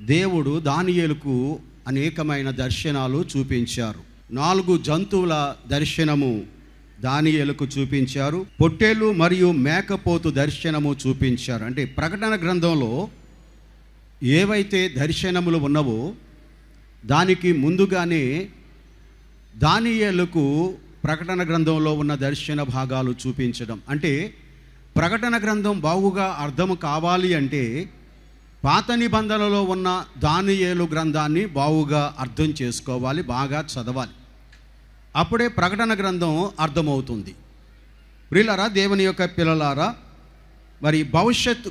దేవుడు దానియేలుకు అనేకమైన దర్శనాలు చూపించారు. నాలుగు జంతువుల దర్శనము దానియేలకు చూపించారు. పొట్టేలు మరియు మేకపోతు దర్శనము చూపించారు. అంటే ప్రకటన గ్రంథంలో ఏవైతే దర్శనములు ఉన్నవో దానికి ముందుగానే దానియేలకు ప్రకటన గ్రంథంలో ఉన్న దర్శన భాగాలు చూపించడం. అంటే ప్రకటన గ్రంథం బాగుగా అర్థం కావాలి అంటే పాత నిబంధనలో ఉన్న దానియేలు గ్రంథాన్ని బావుగా అర్థం చేసుకోవాలి బాగా చదవాలి. అప్పుడే ప్రకటన గ్రంథం అర్థమవుతుంది. ప్రియులారా దేవుని యొక్క పిల్లలారా మరి భవిష్యత్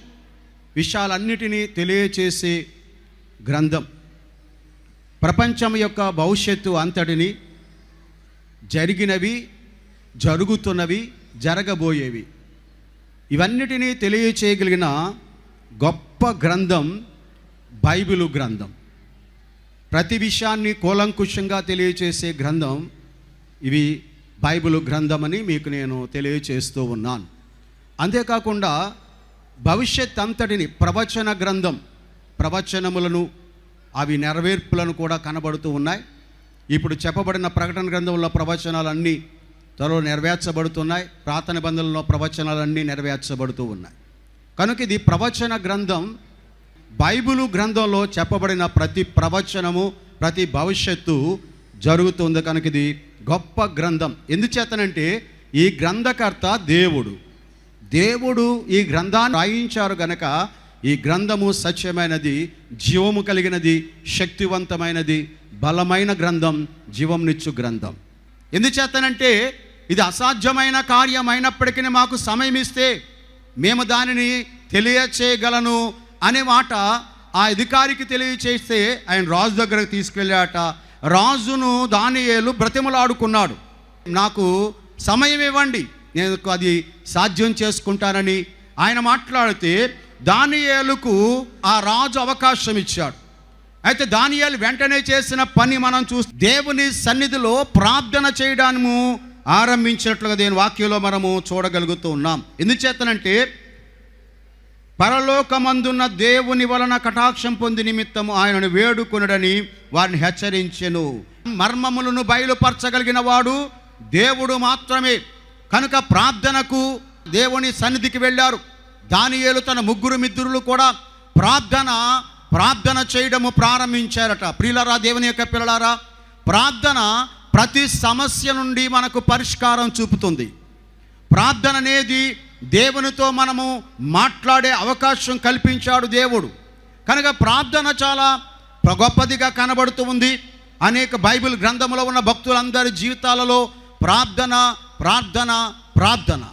విషయాలన్నిటినీ తెలియచేసే గ్రంథం ప్రపంచం యొక్క భవిష్యత్తు అంతటిని జరిగినవి జరుగుతున్నవి జరగబోయేవి. ఇవన్నిటినీ తెలియచేయగలిగిన గొప్ప గ్రంథం బైబిలు గ్రంథం. ప్రతి విషయాన్ని కూలంకుషంగా తెలియచేసే గ్రంథం ఇవి బైబిలు గ్రంథం అని మీకు నేను తెలియచేస్తూ ఉన్నాను. అంతేకాకుండా భవిష్యత్ అంతటిని ప్రవచన గ్రంథం ప్రవచనములను అవి నెరవేర్పులను కూడా కనబడుతూ ఉన్నాయి. ఇప్పుడు చెప్పబడిన ప్రకటన గ్రంథంలో ప్రవచనాలన్నీ త్వరలో నెరవేర్చబడుతున్నాయి. ప్రార్థన బంధంలో ప్రవచనాలన్నీ నెరవేర్చబడుతూ ఉన్నాయి. కనుక ఇది ప్రవచన గ్రంథం. బైబిలు గ్రంథంలో చెప్పబడిన ప్రతి ప్రవచనము ప్రతి భవిష్యత్తు జరుగుతుంది కనుక ఇది గొప్ప గ్రంథం. ఎందుచేతనంటే ఈ గ్రంథకర్త దేవుడు. దేవుడు ఈ గ్రంథాన్ని రాయించారు గనక ఈ గ్రంథము సత్యమైనది జీవము కలిగినది శక్తివంతమైనది బలమైన గ్రంథం జీవంనిచ్చు గ్రంథం. ఎందుచేతనంటే ఇది అసాధ్యమైన కార్యమైనప్పటికీ మాకు సమయం ఇస్తే మేము దానిని తెలియచేయగలను అనే మాట ఆ అధికారికి తెలియచేస్తే ఆయన రాజు దగ్గరకు తీసుకెళ్ళాట. రాజును దానియేలు బ్రతిమలాడుకున్నాడు. నాకు సమయం ఇవ్వండి నేను అది సాధ్యం చేసుకుంటానని ఆయన మాట్లాడితే దానియేలుకు ఆ రాజు అవకాశం ఇచ్చాడు. అయితే దానియాలు వెంటనే చేసిన పని మనం చూసి దేవుని సన్నిధిలో ప్రార్థన చేయడము ఆరంభించినట్లుగా దేని వాక్యంలో మనము చూడగలుగుతూ ఉన్నాం. ఎందుచేతనంటే పరలోకమందున్న దేవుని వలన కటాక్షం పొంది నిమిత్తము ఆయనను వేడుకొనుడని వారిని హెచ్చరించెను. మర్మములను బయలుపరచగలిగిన వాడు దేవుడు మాత్రమే. కనుక ప్రార్థనకు దేవుని సన్నిధికి వెళ్ళారు. దానియేలు తన ముగ్గురు మిత్రులు కూడా ప్రార్థన ప్రార్థన చేయడము ప్రారంభించారట. ప్రియులరా దేవుని యొక్క పిల్లలారా ప్రార్థన ప్రతి సమస్య నుండి మనకు పరిష్కారం చూపుతుంది. ప్రార్థన అనేది దేవునితో మనము మాట్లాడే అవకాశం కల్పించాడు దేవుడు. కనుక ప్రార్థన చాలా గొప్పదిగా కనబడుతూ ఉంది. అనేక బైబిల్ గ్రంథంలో ఉన్న భక్తులందరి జీవితాలలో ప్రార్థన ప్రార్థన ప్రార్థన.